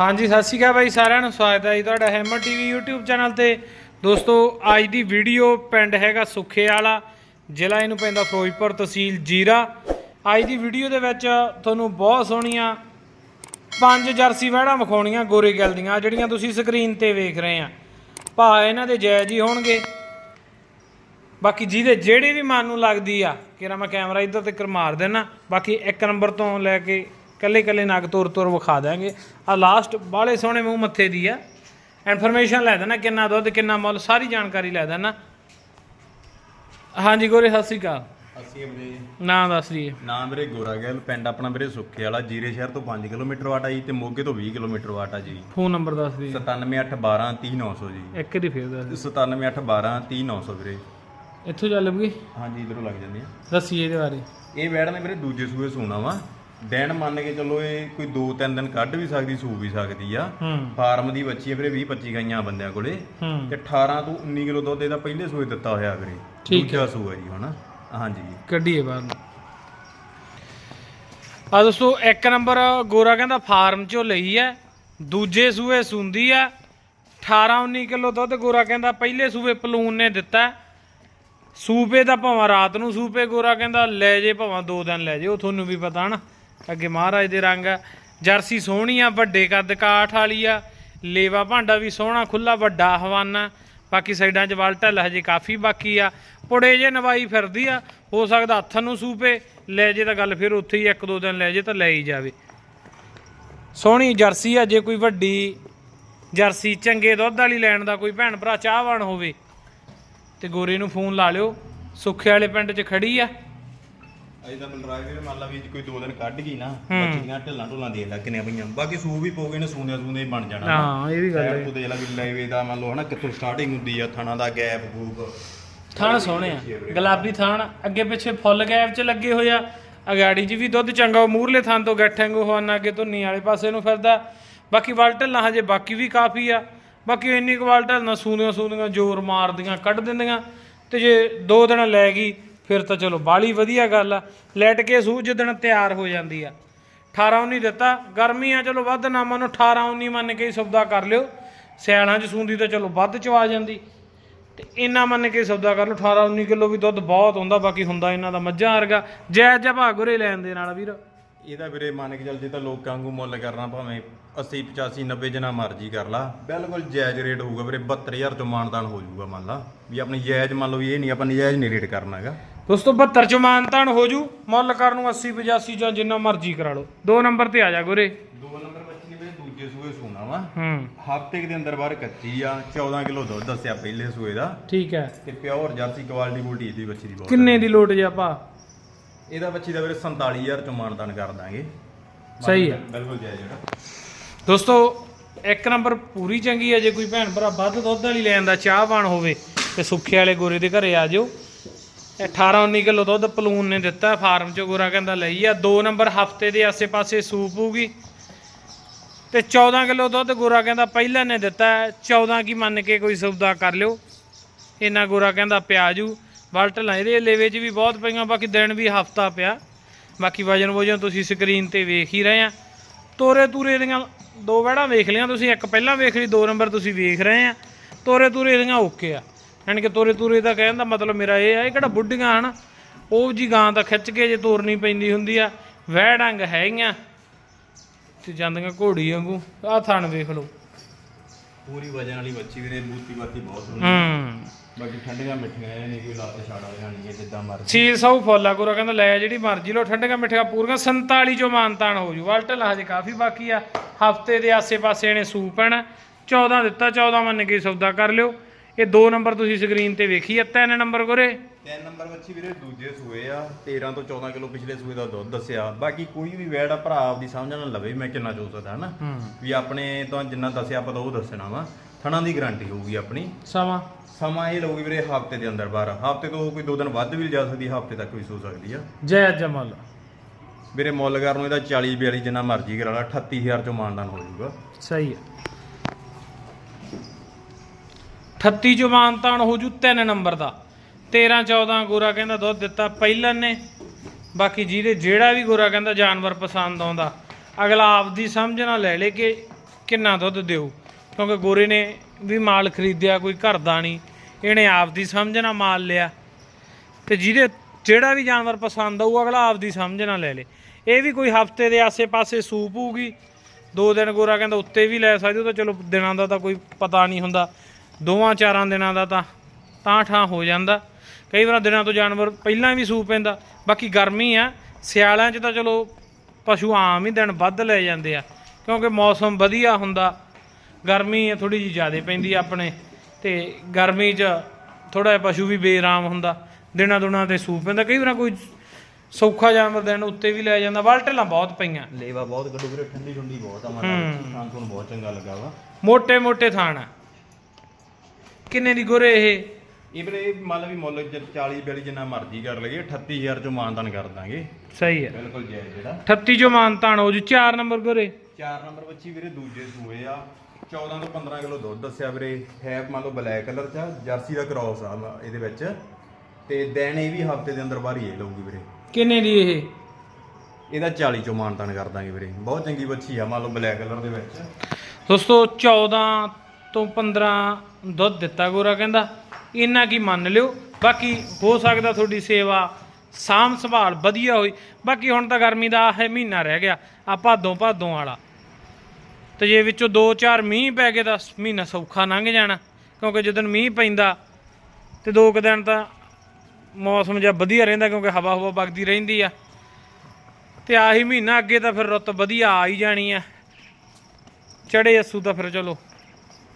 ਹਾਂਜੀ, ਸਤਿ ਸ਼੍ਰੀ ਅਕਾਲ ਬਾਈ ਸਾਰਿਆਂ ਨੂੰ। ਸਵਾਗਤ ਹੈ ਜੀ ਤੁਹਾਡਾ ਹੈਮਰ ਟੀਵੀ YouTube ਚੈਨਲ ਤੇ। ਦੋਸਤੋ, ਅੱਜ ਦੀ ਵੀਡੀਓ ਪਿੰਡ ਹੈਗਾ ਸੁੱਖੇ ਵਾਲਾ ਜ਼ਿਲ੍ਹਾ ਇਹਨੂੰ ਪੈਂਦਾ ਫਿਰੋਜ਼ਪੁਰ ਤਹਿਸੀਲ ਜੀਰਾ। ਅੱਜ ਦੀ ਵੀਡੀਓ ਦੇ ਵਿੱਚ ਤੁਹਾਨੂੰ ਬਹੁਤ ਸੋਹਣੀਆਂ ਪੰਜ ਜਰਸੀ ਵਹਿੜਾਂ ਵਿਖਾਉਣੀਆਂ ਗੋਰੇ ਗਿੱਲ ਦੀਆਂ ਜਿਹੜੀਆਂ ਤੁਸੀਂ ਸਕਰੀਨ ਤੇ ਵੇਖ ਰਹੇ ਆ। ਭਾ, ਇਹਨਾਂ ਦੇ ਜਾਇਜ਼ ਹੀ ਹੋਣਗੇ। ਬਾਕੀ ਜਿਹਦੇ ਜਿਹੜੇ ਵੀ ਮਨ ਨੂੰ ਲੱਗਦੀ ਆ ਕਿਰਾ ਮੈਂ ਕੈਮਰਾ ਇੱਧਰ ਤੇ ਕਰ ਮਾਰ ਦੇਣਾ ਬਾਕੀ ਇੱਕ ਨੰਬਰ ਤੋਂ ਲੈ ਕੇ ਕੱਲੇ ਕੱਲੇ ਨਗ ਤੋਰ ਤੋਰ ਵਿਖਾ ਦਾਂਗੇ ਆ ਲਾਸਟ ਬਾਲੇ ਸੋਹਣੇ ਮੂੰਹ ਮੱਥੇ ਦੀ ਆ। ਇਨਫੋਰਮੇਸ਼ਨ ਲੈ ਦੇਣਾ ਕਿੰਨਾ ਦੁੱਧ ਕਿੰਨਾ ਮੁੱਲ ਸਾਰੀ ਜਾਣਕਾਰੀ ਲੈ ਦੇਣਾ ਹਾਂਜੀ ਗੋਰੇ ਸਤਿ ਸ਼੍ਰੀ ਅਕਾਲ। ਅਸੀਂ ਵੀਰੇ। ਨਾਂ ਦੱਸ ਦਈਏ। ਨਾਮ ਵੀਰੇ ਗੋਰਾ ਗੈਲ ਪਿੰਡ ਆਪਣਾ ਵੀਰੇ ਸੁੱਖੇ ਵਾਲਾ ਜੀਰੇ ਸ਼ਹਿਰ ਤੋਂ 5 ਕਿਲੋਮੀਟਰ ਵਾਟ ਜੀ ਤੇ ਮੋਗੇ ਤੋਂ 20 ਕਿਲੋਮੀਟਰ ਵਾਟ ਆ ਜੀ। ਫੋਨ ਨੰਬਰ ਦੱਸ ਦਈਏ। 97812 ਜੀ। ਇੱਕ ਦੀ ਫੇਰ ਦੱਸ 97812 ਵੀਰੇ। ਇੱਥੋਂ ਚੱਲ ਪਈ ਹਾਂਜੀ ਇਧਰੋਂ ਲੱਗ ਜਾਂਦੇ ਆ। ਦੱਸੀਏ ਇਹਦੇ ਬਾਰੇ। ਇਹ ਵੈੜ ਨੇ ਵੀਰੇ ਦੂਜੇ ਸੂਏ ਸੂਣਾ ਵਾ। ਦਿਨ ਮੰਨ ਕੇ ਚੱਲੋ ਇਹ ਕੋਈ 2-3 ਦਿਨ ਕੱਢ ਵੀ ਸਕਦੀ ਸੂ ਵੀ ਸਕਦੀ ਆ। ਹੂੰ। ਫਾਰਮ ਦੀ ਬੱਚੀ ਆ ਵੀਰੇ 20-25 ਗਾਈਆਂ ਬੰਦਿਆਂ ਕੋਲੇ। ਹੂੰ। ਤੇ 18 ਤੋਂ 19 ਕਿਲੋ ਦੁੱਧ ਇਹਦਾ ਪਹਿਲੇ ਸੂਏ ਦਿੱਤਾ ਹੋਇਆ ਵੀਰੇ। ਠੀਕ ਦੂਜਾ ਸੂਆ ਜੀ ਹੁਣ। ਹਾਂਜੀ। ਕੱਢੀਏ ਬਾਹਰ ਨੂੰ। ਆ ਦੋਸਤੋ ਇੱਕ ਨੰਬਰ ਗੋਰਾ ਕਹਿੰਦਾ ਫਾਰਮ ਚੋਂ ਲਈ ਐ ਦੂਜੇ ਸੂਏ ਸੁੰਦੀ ਐ 18 19 ਕਿਲੋ ਦੁੱਧ ਗੋਰਾ ਕਹਿੰਦਾ ਪਹਿਲੇ ਸੂਏ ਪਲੂਨ ਨੇ ਦਿੱਤਾ। ਹੈ। ਸੂਪੇ ਦਾ ਭਾਵੇਂ ਰਾਤ ਨੂੰ ਸੂਪੇ ਗੋਰਾ ਕਹਿੰਦਾ ਲੈ ਜੇ ਭਾਵੇਂ ਦੋ ਦਿਨ ਲੈ ਜੇ ਉਹ ਤੁਹਾਨੂੰ ਵੀ ਪਤਾ ਨਾ। ਅੱਗੇ ਮਹਾਰਾਜ ਦੇ ਰੰਗ ਆ। ਜਰਸੀ ਸੋਹਣੀ ਆ, ਵੱਡੇ ਕੱਦ ਕਾਠ ਵਾਲੀ ਆ। ਲੇਵਾ ਭਾਂਡਾ ਵੀ ਸੋਹਣਾ ਖੁੱਲਾ ਵੱਡਾ ਹਵਾਨਾ। ਬਾਕੀ ਸਾਈਡਾਂ 'ਚ ਵਲਟਲ ਹਜੇ ਕਾਫੀ ਬਾਕੀ ਆ। ਪੁੜੇ ਜੇ ਨਵਾਈ ਫਿਰਦੀ ਆ, ਹੋ ਸਕਦਾ ਹੱਥ ਨੂੰ ਸੂਪੇ। ਲੈ ਜੇ ਤਾਂ ਗੱਲ ਫਿਰ ਉੱਥੇ ਹੀ ਇੱਕ ਦੋ ਦਿਨ ਲੈ ਜੇ ਤਾਂ ਲੈ ਹੀ ਜਾਵੇ। ਸੋਹਣੀ ਜਰਸੀ ਆ, ਜੇ ਕੋਈ ਵੱਡੀ ਜਰਸੀ, ਚੰਗੇ ਦੁੱਧ ਵਾਲੀ ਲੈਣ ਦਾ ਕੋਈ ਭੈਣ ਭਰਾ ਚਾਹਵਾਨ ਹੋਵੇ। ਤੇ ਗੋਰੇ ਨੂੰ ਫੋਨ ਲਾ ਲਿਓ। ਸੁੱਖੇ ਵਾਲੇ ਪਿੰਡ 'ਚ ਖੜੀ ਆ। ਅਜੇ ਤਾਂ ਬਲਰਾਜ ਵੀਰੇ ਮੰਨ ਲਾ ਵੀ ਜੇ ਕੋਈ ਦੋ ਦਿਨ ਕੱਢ ਗਈ ਨਾ ਹੂੰ। ਬੱਚੀਆਂ ਢਿੱਲਾਂ ਢੁੱਲਾਂ ਦੇ ਲੱਗ ਕਿੰਨੀਆਂ ਪਈਆਂ। ਬਾਕੀ ਸੂ ਵੀ ਪੋਗੇ ਨੇ ਸੂਨੇ ਸੂਨੇ ਹੀ ਬਣ ਜਾਣਾ ਹਾਂ ਇਹ ਵੀ ਗੱਲ ਹੈ। ਤੋਂ ਦੇ ਲਾ ਵੀ ਲੈਵੇ ਦਾ ਮੰਨ ਲਓ ਹਨਾ ਕਿੱਥੋਂ ਸਟਾਰਟਿੰਗ ਹੁੰਦੀ ਆ ਥਣਾ ਦਾ ਗੈਪ ਗੂਪ। ਥਾਣ ਸੋਹਣੇ ਆ। ਗੁਲਾਬੀ ਥਾਣ ਅੱਗੇ ਪਿੱਛੇ ਫੁੱਲ ਗੈਪ 'ਚ ਲੱਗੇ ਹੋਏ ਆ। ਅਗਾੜੀ 'ਚ ਵੀ ਦੁੱਧ ਚੰਗਾ ਉਹ ਮੂਰਲੇ ਥਾਂ ਤੋਂ ਗੱਠਾਂਗੋ ਹੋਣਾ ਅੱਗੇ ਧੁੰਨੀ ਵਾਲੇ ਪਾਸੇ ਨੂੰ ਫਿਰਦਾ। ਬਾਕੀ ਵਾਲਟਲ ਨਾ ਹਜੇ ਬਾਕੀ ਵੀ ਕਾਫੀ ਆ। ਬਾਕੀ ਇੰਨੀ ਕੁਆਲਟਲ ਨਾ ਸੂਦੀਆਂ ਸੂਦੀਆਂ ਜ਼ੋਰ ਮਾਰਦੀਆਂ ਕੱਢ ਦਿੰਦੀਆਂ। ਤੇ ਜੇ ਦੋ ਦਿਨ ਲੈ ਗਈ ਫਿਰ ਤਾਂ ਚਲੋ ਬਾਲੀ ਵਧੀਆ ਗੱਲ ਆ। ਲੈਟ ਕੇ ਸੂ ਜਿੱਦਣ ਤਿਆਰ ਹੋ ਜਾਂਦੀ ਆ। 18 19 ਦਿੱਤਾ ਗਰਮੀ ਆ ਚਲੋ ਵੱਧ ਨਾ ਮੰਨੋ 18 19 ਮੰਨ ਕੇ ਹੀ ਸੌਦਾ ਕਰ ਲਿਓ। ਸਿਆਲਾਂ 'ਚ ਸੂੰਦੀ ਤਾਂ ਚਲੋ ਵੱਧ ਚ ਆ ਜਾਂਦੀ। ਤੇ ਇੰਨਾ ਮੰਨ ਕੇ ਸੌਦਾ ਕਰ ਲਓ। 18 19 ਕਿਲੋ ਵੀ ਦੁੱਧ ਬਹੁਤ ਹੁੰਦਾ, ਬਾਕੀ ਹੁੰਦਾ ਇਹਨਾਂ ਦਾ ਮੱਝਾਂ ਵਰਗਾ। ਜੈ ਜੈ ਭਾਗੁਰੇ ਲੈਣ ਦੇ ਨਾਲ ਵੀਰ। ਇਹਦਾ ਵੀਰੇ ਮੰਨ ਕੇ ਚੱਲ ਜੇ ਤਾਂ ਲੋਕਾਂ ਵਾਂਗੂ ਮੁੱਲ ਕਰਨਾ ਭਾਵੇਂ 80 85 90 ਜਨਾ ਮਰਜ਼ੀ ਕਰ ਲਾ। ਬਿਲਕੁਲ ਜਾਇਜ਼ ਰੇਟ ਹੋਊਗਾ ਵੀਰੇ 72000 ਤੋਂ ਮਾਨਦਾਨ ਹੋ ਜਾਊਗਾ ਮੰਨ ਲਾ। ਵੀ ਆਪਣੀ ਜਾਇਜ਼ ਮੰਨ ਲਓ ਵੀ ਇਹ ਨਹੀਂ, ਆਪਾਂ ਨਜਾਇਜ਼ ਨਹੀਂ ਰੇਟ ਕਰਨਾ ਹੈਗਾ। ਦੋਸਤੋ 72 ਚ ਮਾਨਤਾਨ ਹੋ ਜੂ। ਮੁੱਲ ਕਰਨ ਨੂੰ 80 85 ਜਾਂ ਜਿੰਨਾ ਮਰਜ਼ੀ ਕਰਾ ਲਓ। ਦੋ ਨੰਬਰ ਤੇ ਆ ਜਾ ਗੁਰੇ। ਦੋ ਨੰਬਰ ਬੱਚੀ ਨੇ ਵੀਰੇ ਦੂਜੇ ਸੂਏ ਸੂਣਾ ਵਾ। ਹੂੰ। ਹਫ਼ਤੇ ਦੇ ਅੰਦਰ ਬਾਹਰ ਕੱਚੀ ਆ। 14 ਕਿਲੋ ਦੁੱਧ ਦੱਸਿਆ ਪਹਿਲੇ ਸੂਏ ਦਾ। ਠੀਕ ਹੈ। ਤੇ ਪਿਓਰ ਜਰਸੀ ਕੁਆਲਿਟੀ ਬੁਲਟੀ ਦੀ ਬੱਚੀ ਦੀ ਬਹੁਤ ਕਿੰਨੇ ਦੀ ਲੋਟ ਜਾ ਭਾ ਇਹਦਾ ਬੱਚੀ ਦਾ ਵੀਰੇ 47000 ਚੋਂ ਮਾਨਦਾਨ ਕਰ ਦਾਂਗੇ। ਸਹੀ ਹੈ। ਬਿਲਕੁਲ ਜਾਇਜ਼ ਜਿਹੜਾ ਦੋਸਤੋ ਇੱਕ ਨੰਬਰ ਪੂਰੀ ਚੰਗੀ ਹੈ। ਜੇ ਕੋਈ ਭੈਣ ਭਰਾ ਵੱਧ ਦੁੱਧ ਵਾਲੀ ਲੈਣ ਦਾ ਚਾਹਵਾਨ ਹੋਵੇ ਤੇ ਸੁੱਖੇ ਵਾਲੇ ਗੋਰੇ ਦੇ ਘਰੇ ਆ ਜਾਓ। 18 19 ਕਿਲੋ ਦੁੱਧ ਪਲੂਨ ਨੇ ਦਿੱਤਾ, ਫਾਰਮ ਚੋਂ ਗੋਰਾ ਕਹਿੰਦਾ ਲਈ ਆ, ਦੋ ਨੰਬਰ ਹਫ਼ਤੇ ਦੇ ਆਸੇ-ਪਾਸੇ ਸੂਪ ਹੋਊਗੀ। ਤੇ 14 ਕਿਲੋ ਦੁੱਧ ਗੋਰਾ ਕਹਿੰਦਾ ਪਹਿਲਾਂ ਨੇ ਦਿੱਤਾ ਹੈ। 14 ਕੀ ਮੰਨ ਕੇ ਕੋਈ ਸੌਦਾ ਕਰ ਲਿਓ। ਇਹਨਾਂ ਗੋਰਾ ਕਹਿੰਦਾ ਪਿਆਜੂ ਵਲਟਲਾਂ ਇਹਦੇ ਲੇਵੇ 'ਚ ਵੀ ਬਹੁਤ ਪਈਆਂ, ਬਾਕੀ ਦਿਨ ਵੀ ਹਫਤਾ ਪਿਆ। ਬਾਕੀ ਵਜਨ ਵਜਨ ਤੁਸੀਂ ਸਕਰੀਨ ਤੇ ਵੇਖ ਹੀ ਰਹੇ ਆ। ਤੋਰੇ ਤੂਰੇ ਦੀਆਂ ਦੋ ਵੜਾ ਵੇਖ ਲਿਆ ਤੁਸੀਂ, ਇੱਕ ਪਹਿਲਾਂ ਵੇਖ ਲਈ, ਦੋ ਨੰਬਰ ਤੁਸੀਂ ਵੇਖ ਰਹੇ ਆ। ਤੋਰੇ ਤੂਰੇ ਦੀਆਂ ਓਕੇ ਆ। ਯਾਨੀ ਕਿ ਤੋਰੇ ਤੂਰੇ ਦਾ ਕਹਿਣ ਦਾ ਮਤਲਬ ਮੇਰਾ ਇਹ ਇਹ ਕਿਹੜਾ ਬੁੱਢੀਆਂ ਹਨ? ਉਹ ਜੀ ਗਾਂ ਤਾਂ ਖਿੱਚ ਕੇ ਜੇ ਤੋਰਨੀ ਪੈਂਦੀ ਹੁੰਦੀ ਆ ਵਹਿ ਡੰਗ ਹੈਗੀਆਂ ਤੇ ਜਾਂਦੀਆਂ ਘੋੜੀ ਵਾਂਗੂ। ਆਹ ਥਣ ਵੇਖ ਲਓ। ਪੂਰੀ ਵਜਨ ਵਾਲੀ ਬੱਚੀ ਵੀਰੇ ਬੂਤੀ ਬਾਤੀ ਬਹੁਤ ਸੋਹਣੀ ਹੂੰ। ਬਾਕੀ ਠੰਡੀਆਂ ਮਿੱਠੀਆਂ ਨਹੀਂ ਕੋਈ ਲੱਤ ਛਾੜ ਜਾਣੀ ਹੈ ਜਿੱਦਾਂ ਮਰਜ਼ੀ। ਛੇ ਸੌ ਫੁੱਲਾ ਗੁਰਾ ਕਹਿੰਦਾ ਲੈ ਜਿਹੜੀ ਮਰਜ਼ੀ ਲੋ ਠੰਡੀਆਂ ਮਿੱਠੀਆਂ ਪੂਰੀਆਂ 47 ਚੋਂ ਮਾਨਤਾਨ ਹੋ ਜੂ। ਵਲਟਲ ਹਜੇ ਕਾਫੀ ਬਾਕੀ ਆ। ਹਫ਼ਤੇ ਦੇ ਆਸੇ-ਪਾਸੇ ਸੂਪ ਪੈਣਾ। 14 ਦਿੱਤਾ 14 ਮੰਨ ਕੇ ਸੌਦਾ ਕਰ ਲਿਓ। ਇਹ ਦੋ ਨੰਬਰ ਤੁਸੀਂ ਸਕਰੀਨ ਤੇ ਵੇਖੀ ਆ ਤਿੰਨ ਨੰਬਰ ਗੁਰੇ ਤਿੰਨ ਨੰਬਰ ਬੱਚੀ ਵੀਰੇ ਦੂਜੇ ਸੂਏ ਆ 13 ਤੋਂ 14 ਕਿਲੋ ਪਿਛਲੇ ਸੂਏ ਦਾ ਦੁੱਧ ਦੱਸਿਆ। ਬਾਕੀ ਕੋਈ ਵੀ ਵੈੜ ਆ ਭਰਾ ਆਪਦੀ ਸਮਝ ਨਾਲ ਲਵੇ ਮੈਂ ਕਿੰਨਾ ਚੋ ਸਕਦਾ ਹਨਾ? ਵੀ ਆਪਣੇ ਤਾਂ ਜਿੰਨਾ ਦੱਸਿਆ ਆਪਾਂ ਤਾਂ ਉਹ ਦੱਸਣਾ ਵਾ। ਥਣਾ ਦੀ ਗਾਰੰਟੀ ਹੋਊਗੀ ਆਪਣੀ। ਸਮਾਂ? ਸਮਾਂ ਇਹ ਲਊਗੀ ਵੀਰੇ ਹਫ਼ਤੇ ਦੇ ਅੰਦਰ ਬਾਹਰ ਹਫ਼ਤੇ ਤੋਂ ਕੋਈ ਦੋ ਦਿਨ ਵੱਧ ਵੀ ਜਾ ਸਕਦੀ ਹਫ਼ਤੇ ਤੱਕ ਵੀ ਸੋ ਸਕਦੀ ਆ। ਜੈ ਜਮਲ। ਵੀਰੇ ਮੁੱਲ ਕਰਨ ਨੂੰ ਇਹਦਾ 40 42 ਜਿੰਨਾ ਮਰਜ਼ੀ ਕਰਾ ਲਾ 38000 ਚੋਂ ਮਾਨਦਾਨ ਹੋ ਜਾਊਗਾ। ਸਹੀ ਹੈ 38 ਚੋਂ ਮਾਨਤਾਨ ਹੋ ਜੂ ਤਿੰਨ ਨੰਬਰ ਦਾ। 13 14 ਗੋਰਾ ਕਹਿੰਦਾ ਦੁੱਧ ਦਿੱਤਾ, ਪਹਿਲਾਂ ਨੇ। ਬਾਕੀ ਜਿਹਦੇ ਜਿਹੜਾ ਵੀ ਗੋਰਾ ਕਹਿੰਦਾ ਜਾਨਵਰ ਪਸੰਦ ਆਉਂਦਾ, ਅਗਲਾ ਆਪਦੀ ਸਮਝ ਨਾਲ ਲੈ ਲੇ ਕਿ ਕਿੰਨਾ ਦੁੱਧ ਦਿਓ। ਕਿਉਂਕਿ ਗੋਰੇ ਨੇ ਵੀ ਮਾਲ ਖਰੀਦਿਆ, ਕੋਈ ਘਰ ਦਾ ਨਹੀਂ। ਇਹਨੇ ਆਪਦੀ ਸਮਝ ਨਾਲ ਮਾਲ ਲਿਆ। ਤੇ ਜਿਹਦੇ ਜਿਹੜਾ ਵੀ ਜਾਨਵਰ ਪਸੰਦ ਆਊ, ਅਗਲਾ ਆਪਦੀ ਸਮਝ ਨਾਲ ਲੈ ਲੇ। ਇਹ ਵੀ ਕੋਈ ਹਫ਼ਤੇ ਦੇ ਆਸੇ-ਪਾਸੇ ਸੂਪ ਹੋਊਗੀ। ਦੋ ਦਿਨ ਗੋਰਾ ਕਹਿੰਦਾ ਉੱਤੇ ਵੀ ਲੈ ਸਕਦੇ ਹੋ ਤਾਂ ਚਲੋ, ਦਿਨਾਂ ਦਾ ਤਾਂ ਕੋਈ ਪਤਾ ਨਹੀਂ ਹੁੰਦਾ। ਦੋਵਾਂ ਚਾਰਾਂ ਦਿਨਾਂ ਦਾ ਤਾਂ ਤਾਂ ਠਾਂ ਹੋ ਜਾਂਦਾ। ਕਈ ਵਾਰ ਦਿਨਾਂ ਤੋਂ ਜਾਨਵਰ ਪਹਿਲਾਂ ਵੀ ਸੂ ਪੈਂਦਾ। ਬਾਕੀ ਗਰਮੀ ਆ ਸਿਆਲਾਂ 'ਚ ਤਾਂ ਚਲੋ ਪਸ਼ੂ ਆਮ ਹੀ ਦਿਨ ਵੱਧ ਲੈ ਜਾਂਦੇ ਆ ਕਿਉਂਕਿ ਮੌਸਮ ਵਧੀਆ ਹੁੰਦਾ। ਗਰਮੀ ਥੋੜੀ ਜੀ ਜ਼ਿਆਦਾ ਪੈਂਦੀ ਆ ਆਪਣੇ ਤੇ ਗਰਮੀ 'ਚ ਥੋੜਾ ਜਿਹਾ ਪਸ਼ੂ ਵੀ ਬੇਰਾਮ ਹੁੰਦਾ ਦਿਨਾਂ ਦੁਨਾਂ ਤੇ ਸੂ ਪੈਂਦਾ। ਕਈ ਵਾਰ ਕੋਈ ਸੌਖਾ ਜਾਨਵਰ ਦਿਨ ਉੱਤੇ ਵੀ ਲੈ ਜਾਂਦਾ ਵਾਲਟਲਾਂ ਬਹੁਤ ਪਈਆਂ। ਲੇਵਾ ਬਹੁਤ ਗੱਡੂ ਵੀਰੇ ਠੰਡੀ ਠੰਡੀ ਬਹੁਤ ਆ ਮਾਰਾ ਖਾਣ ਬਹੁਤ ਚੰਗਾ ਲੱਗਾ ਵਾ। ਮੋٹے ਮੋٹے ਥਾਣ ਆ ਕਿੰਨੇ ਦੀ ਗੁਰੇ ਇਹ? ਇਹ ਵੀਰੇ ਮੰਨ ਲਾ ਵੀ ਮੁੱਲ ਜੇ 40 42 ਜਿੰਨਾ ਮਰਜ਼ੀ ਕਰ ਲਈਏ 38000 ਚੋਂ ਮਾਨਦਾਨ ਕਰ ਦਾਂਗੇ। ਸਹੀ ਹੈ। ਬਿਲਕੁਲ ਜਾਇਜ਼ ਜਿਹੜਾ। 38 ਜੋ ਮਾਨਤਾਨ ਹੋ ਜੂ 4 ਨੰਬਰ ਗੁਰੇ। 4 ਨੰਬਰ ਬੱਚੀ ਵੀਰੇ ਦੂਜੇ ਸੂਏ ਆ। 14 ਤੋਂ 15 ਕਿਲੋ ਦੁੱਧ ਦੱਸਿਆ ਵੀਰੇ ਹੈ ਮੰਨ ਲਓ ਬਲੈਕ ਕਲਰ ਚ ਆ, ਜਰਸੀ ਦਾ ਕ੍ਰਾਸ ਆ ਮ- ਇਹਦੇ ਵਿੱਚ। ਤੇ ਦਿਨ ਇਹ ਵੀ ਹਫ਼ਤੇ ਦੇ ਅੰਦਰ ਬਾਹਰ ਹੀ ਇਹ ਲਊਗੀ ਵੀਰੇ। ਕਿੰਨੇ ਦੀ ਇਹ? ਇਹਦਾ 40 ਚੋਂ ਮਾਨਦਾਨ ਕਰ ਦਾਂਗੇ ਵੀਰੇ। ਬਹੁਤ ਚੰਗੀ ਬੱਚੀ ਆ ਮੰਨ ਲਓ ਬਲੈਕ ਕਲਰ ਦੇ ਵਿੱਚ। ਦੋਸਤੋ 14 ਤੋਂ 15 ਦੁੱਧ ਦਿੱਤਾ ਗੋਰਾ ਕਹਿੰਦਾ। ਇੰਨਾ ਕੀ ਮੰਨ ਲਿਓ। ਬਾਕੀ ਹੋ ਸਕਦਾ ਤੁਹਾਡੀ ਸੇਵਾ ਸਾਂਭ ਸੰਭਾਲ ਵਧੀਆ ਹੋਈ। ਬਾਕੀ ਹੁਣ ਤਾਂ ਗਰਮੀ ਦਾ ਆਹ ਮਹੀਨਾ ਰਹਿ ਗਿਆ। ਆ ਭਾਦੋਂ ਭਾਦੋਂ ਵਾਲਾ। ਤੇ ਜੇ ਵਿੱਚੋਂ 2-4 ਮੀਂਹ ਪੈ ਗਏ ਤਾਂ ਮਹੀਨਾ ਸੌਖਾ ਲੰਘ ਜਾਣਾ। ਕਿਉਂਕਿ ਜਦੋਂ ਮੀਂਹ ਪੈਂਦਾ ਤੇ ਦੋ ਕੁ ਦਿਨ ਤਾਂ ਮੌਸਮ ਜਿਹਾ ਵਧੀਆ ਰਹਿੰਦਾ ਕਿਉਂਕਿ ਹਵਾ ਹਵਾ ਵਗਦੀ ਰਹਿੰਦੀ ਆ। ਤੇ ਆਹੀ ਮਹੀਨਾ ਅੱਗੇ ਤਾਂ ਫਿਰ ਰੁੱਤ ਵਧੀਆ ਆ ਹੀ ਜਾਣੀ ਆ। ਚੜੇ ਅਸੂ ਤਾਂ ਫਿਰ ਚਲੋ।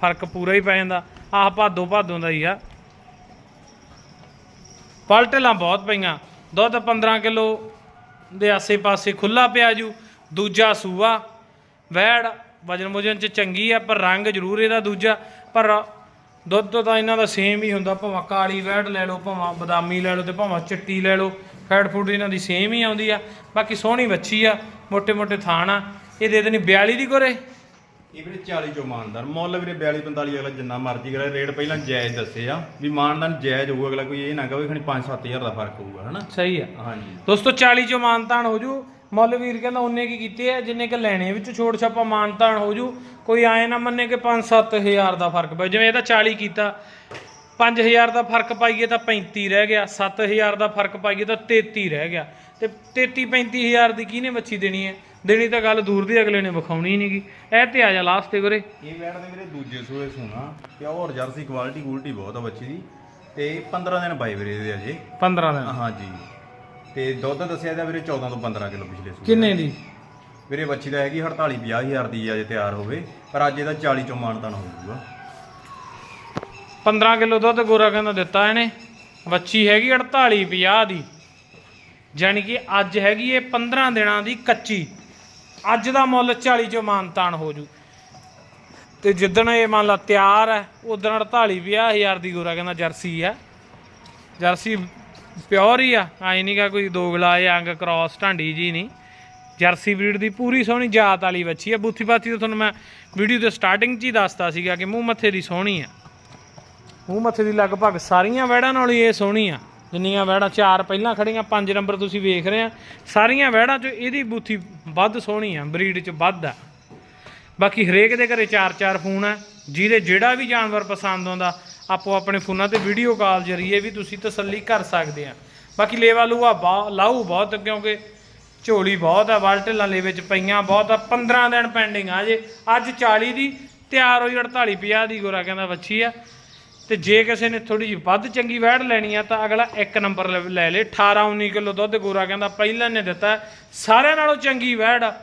ਫ਼ਰਕ ਪੂਰਾ ਹੀ ਪੈ ਜਾਂਦਾ। ਆਹ ਭਾਦੋ ਭਾਦੋ ਦਾ ਹੀ ਆ। ਪਲਟਲਾਂ ਬਹੁਤ ਪਈਆਂ। ਦੁੱਧ 15 ਕਿਲੋ ਦੇ ਆਸੇ-ਪਾਸੇ ਖੁੱਲਾ ਪਿਆ ਜੂ। ਦੂਜਾ ਸੂਆ। ਵੈੜ ਵਜਨ ਵਜਨ ਚ ਚੰਗੀ ਆ, ਪਰ ਰੰਗ ਜ਼ਰੂਰ ਇਹਦਾ ਦੂਜਾ। ਪਰ ਦੁੱਧ ਤਾਂ ਇਹਨਾਂ ਦਾ ਸੇਮ ਹੀ ਹੁੰਦਾ। ਭਾਵੇਂ ਕਾਲੀ ਵੈੜ ਲੈ ਲਓ, ਭਾਵੇਂ ਬਦਾਮੀ ਲੈ ਲਓ ਤੇ ਭਾਵੇਂ ਚਿੱਟੀ ਲੈ ਲਓ। ਫੈਟ ਫੂਡ ਇਹਨਾਂ ਦੀ ਸੇਮ ਹੀ ਆਉਂਦੀ ਆ। ਬਾਕੀ ਸੋਹਣੀ ਵੱਛੀ ਆ ਮੋٹے ਮੋٹے ਥਾਣ ਆ। ਇਹ ਦੇ ਦੇਣੀ 42 ਦੀ ਕੋਰੇ। ਇਹ ਵੀਰੇ 40 ਚੋਂ ਮਾਨਦਾਨ ਮੁੱਲ ਵੀਰੇ 42 45 ਅਗਲਾ ਜਿੰਨਾ ਮਰਜ਼ੀ ਕਰੇ। ਰੇਟ ਪਹਿਲਾਂ ਜਾਇਜ਼ ਦੱਸੇ ਆ। ਵੀ ਮਾਨਦਾਨ ਜਾਇਜ਼ ਹੋਊਗਾ ਅਗਲਾ ਕੋਈ ਇਹ ਨਾ ਕਹੇ ਖਣੀ 5-7000 ਦਾ ਫ਼ਰਕ ਹੋਊਗਾ ਹਨਾ? ਸਹੀ ਆ। ਹਾਂਜੀ। ਦੋਸਤੋ 40 ਚੋਂ ਮਾਨਤਾਨ ਹੋ ਜੂ। ਮੁੱਲ ਵੀਰ ਕਹਿੰਦਾ ਉਹਨੇ ਕੀ ਕੀਤੇ ਆ? ਜਿੰਨੇ ਕ ਲੈਣੇ ਵਿੱਚ ਛੋੜ ਛਾਪਾ ਮਾਨਤਾਨ ਹੋ ਜੂ ਕੋਈ ਆਏ ਨਾ ਮੰਨੇ ਕਿ 5-7000 ਦਾ ਫ਼ਰਕ ਪੈ ਜਿਵੇਂ ਇਹਦਾ 40 ਕੀਤਾ। 5000 ਦਾ ਫ਼ਰਕ ਪਾਈਏ ਤਾਂ 35 ਰਹਿ ਗਿਆ। 7000 ਦਾ ਫ਼ਰਕ ਪਾਈਏ ਤਾਂ 33 ਰਹਿ ਗਿਆ। ਤੇ 33 35000 ਦੀ ਕਿਹਨੇ ਬੱਚੀ ਦੇਣੀ ਹੈ? ਦੇਣੀ ਤਾਂ ਗੱਲ ਦੂਰ ਦੀ ਅਗਲੇ ਨੇ ਵਿਖਾਉਣੀ ਨਹੀਂਗੀ ਇਹ ਤੇ ਆ ਜਾ ਲਾਸਟ ਤੇ ਗੁਰੇ ਇਹ ਵੈੜ ਦੇ ਵੀਰੇ ਦੂਜੇ ਸੂਏ ਸੋਨਾ ਪਿਓਰ ਜਰਸੀ ਕੁਆਲਿਟੀ ਕੁਆਲਿਟੀ ਬਹੁਤ ਆ ਬੱਚੀ ਦੀ। ਤੇ 15 ਦਿਨ ਪਾਏ ਵੀਰੇ ਇਹਦੇ ਅਜੇ। 15 ਦਿਨ। ਹਾਂਜੀ ਤੇ ਦੁੱਧ ਦੱਸਿਆ ਇਹਦਾ ਵੀਰੇ 14 ਤੋਂ 15 ਕਿਲੋ ਪਿਛਲੇ ਸੂਏ ਕਿੰਨੇ ਦੀ। ਵੀਰੇ ਬੱਚੀ ਦਾ ਹੈਗੀ 48 50000 ਦੀ ਅਜੇ ਤਿਆਰ ਹੋਵੇ। ਪਰ ਅੱਜ ਇਹਦਾ 40 ਚੋਂ ਮਾਨਦਾਨ ਹੋ ਜਾਊਗਾ 15 ਕਿਲੋ ਦੁੱਧ ਗੋਰਾ ਕਹਿੰਦਾ ਦਿੱਤਾ ਇਹਨੇ। ਬੱਚੀ ਹੈਗੀ 48 50 ਦੀ। ਜਾਣੀ ਕਿ ਅੱਜ ਹੈਗੀ ਇਹ 15 ਦਿਨਾਂ ਦੀ ਕੱਚੀ। ਅੱਜ ਦਾ ਮੁੱਲ 40 ਚੋਂ ਮਾਨਤਾਨ ਹੋ ਜੂ। ਤੇ ਜਿੱਦਣ ਇਹ ਮੰਨ ਲਾ ਤਿਆਰ ਹੈ, ਉਦੋਂ 48 ਹਜ਼ਾਰ ਦੀ ਗੋਰਾ ਕਹਿੰਦਾ ਜਰਸੀ ਆ ਜਰਸੀ ਪਿਓਰ ਹੀ ਆ ਆਈ ਨਹੀਂਗਾ ਕੋਈ ਦੋਗਲਾ ਜਾਂ ਅੰਗ ਕ੍ਰਾਸ, ਢਾਂਡੀ ਜੀ ਨਹੀਂ ਜਰਸੀ ਬਰੀਡ ਦੀ ਪੂਰੀ ਸੋਹਣੀ ਜਾਤ ਵਾਲੀ ਬੱਚੀ ਆ। ਬੂਥੀ ਬਾਤੀ ਤਾਂ ਤੁਹਾਨੂੰ ਮੈਂ ਵੀਡੀਓ ਦੇ ਸਟਾਰਟਿੰਗ 'ਚ ਹੀ ਦੱਸਤਾ ਸੀਗਾ ਕਿ ਮੂੰਹ ਮੱਥੇ ਦੀ ਸੋਹਣੀ ਆ। ਮੂੰਹ ਮੱਥੇ ਦੀ ਲਗਭਗ ਸਾਰੀਆਂ ਵਹਿੜਾਂ ਨਾਲ ਹੀ ਇਹ ਸੋਹਣੀ ਆ। ਜਿੰਨੀਆਂ ਵਹਿੜਾਂ, ਚਾਰ ਪਹਿਲਾਂ ਖੜੀਆਂ ਪੰਜ ਨੰਬਰ ਤੁਸੀਂ ਵੇਖ ਰਹੇ ਆ। ਸਾਰੀਆਂ ਵਹਿੜਾਂ 'ਚ ਇਹਦੀ ਬੂਥੀ ਵੱਧ ਸੋਹਣੀ ਆ, ਬਰੀਡ 'ਚ ਵੱਧ ਆ। ਬਾਕੀ ਹਰੇਕ ਦੇ ਘਰੇ ਚਾਰ ਚਾਰ ਫੋਨ ਆ। ਜਿਹਦੇ ਜਿਹੜਾ ਵੀ ਜਾਨਵਰ ਪਸੰਦ ਆਉਂਦਾ, ਆਪੋ ਆਪਣੇ ਫੋਨਾਂ ਤੇ ਵੀਡੀਓ ਕਾਲ ਜਰੀਏ ਵੀ ਤੁਸੀਂ ਤਸੱਲੀ ਕਰ ਸਕਦੇ ਆ। ਬਾਕੀ ਲੇਵਾ ਲੂਆ ਬਹੁਤ ਲਾਊ ਬਹੁਤ ਕਿਉਂਕਿ ਝੋਲੀ ਬਹੁਤ ਆ ਵਲਟਲਾਂ ਲੇਵੇ 'ਚ ਪਈਆਂ ਬਹੁਤ ਆ। 15 ਦਿਨ ਪੈਂਡਿੰਗ ਆ ਜੇ। ਅੱਜ 40 ਦੀ, ਤਿਆਰ ਹੋਈ 48 50 ਦੀ ਗੋਰਾ ਕਹਿੰਦਾ ਵੱਛੀ ਆ। ਤੇ ਜੇ ਕਿਸੇ ਨੇ ਥੋੜੀ ਜਿਹੀ ਵੱਧ ਚੰਗੀ ਵੈੜ ਲੈਣੀ ਆ ਤਾਂ ਅਗਲਾ ਇੱਕ ਨੰਬਰ ਲੈ ਲੈ ਲੇ 18 19 ਕਿਲੋ ਦੁੱਧ ਗੋਰਾ ਕਹਿੰਦਾ ਪਹਿਲਾਂ ਨੇ ਦਿੱਤਾ ਸਾਰਿਆਂ ਨਾਲੋਂ ਚੰਗੀ ਵੈੜ ਆ।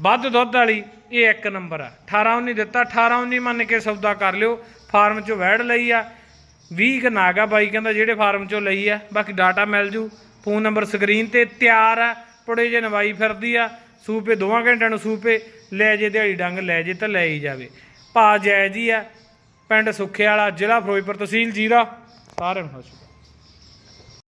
ਵੱਧ ਦੁੱਧ ਵਾਲੀ, ਇਹ ਇੱਕ ਨੰਬਰ ਆ। 18 19 ਦਿੱਤਾ 18 19 ਮੰਨ ਕੇ ਸੌਦਾ ਕਰ ਲਿਓ। ਫਾਰਮ ਚੋਂ ਵੈੜ ਲਈ ਆ। 20 ਕ ਨਾਗਾ ਬਾਈ ਕਹਿੰਦਾ ਜਿਹੜੇ ਫਾਰਮ ਚੋਂ ਲਈ ਆ। ਬਾਕੀ ਡਾਟਾ ਮਿਲ ਜੂ। ਫੋਨ ਨੰਬਰ ਸਕਰੀਨ ਤੇ ਤਿਆਰ ਆ। ਪੁੜੇ ਜੇ ਨਵਾਈ ਫਿਰਦੀ ਆ। ਸੂਪੇ, ਦੋਵਾਂ ਘੰਟਿਆਂ ਨੂੰ ਸੂਪੇ। ਲੈ ਜੇ ਦਿਹਾੜੀ ਡੰਗ, ਲੈ ਜੇ ਤਾਂ ਲੈ ਹੀ ਜਾਵੇ। ਭਾਅ ਜਾਇਜ਼ ਹੀ ਆ। ਪਿੰਡ ਸੁੱਖੇ ਵਾਲਾ ਜ਼ਿਲ੍ਹਾ ਫਿਰੋਜ਼ਪੁਰ ਤਹਿਸੀਲ ਜੀਰਾ। ਸਾਰਿਆਂ ਨੂੰ ਸਤਿ ਸ਼੍ਰੀ ਅਕਾਲ।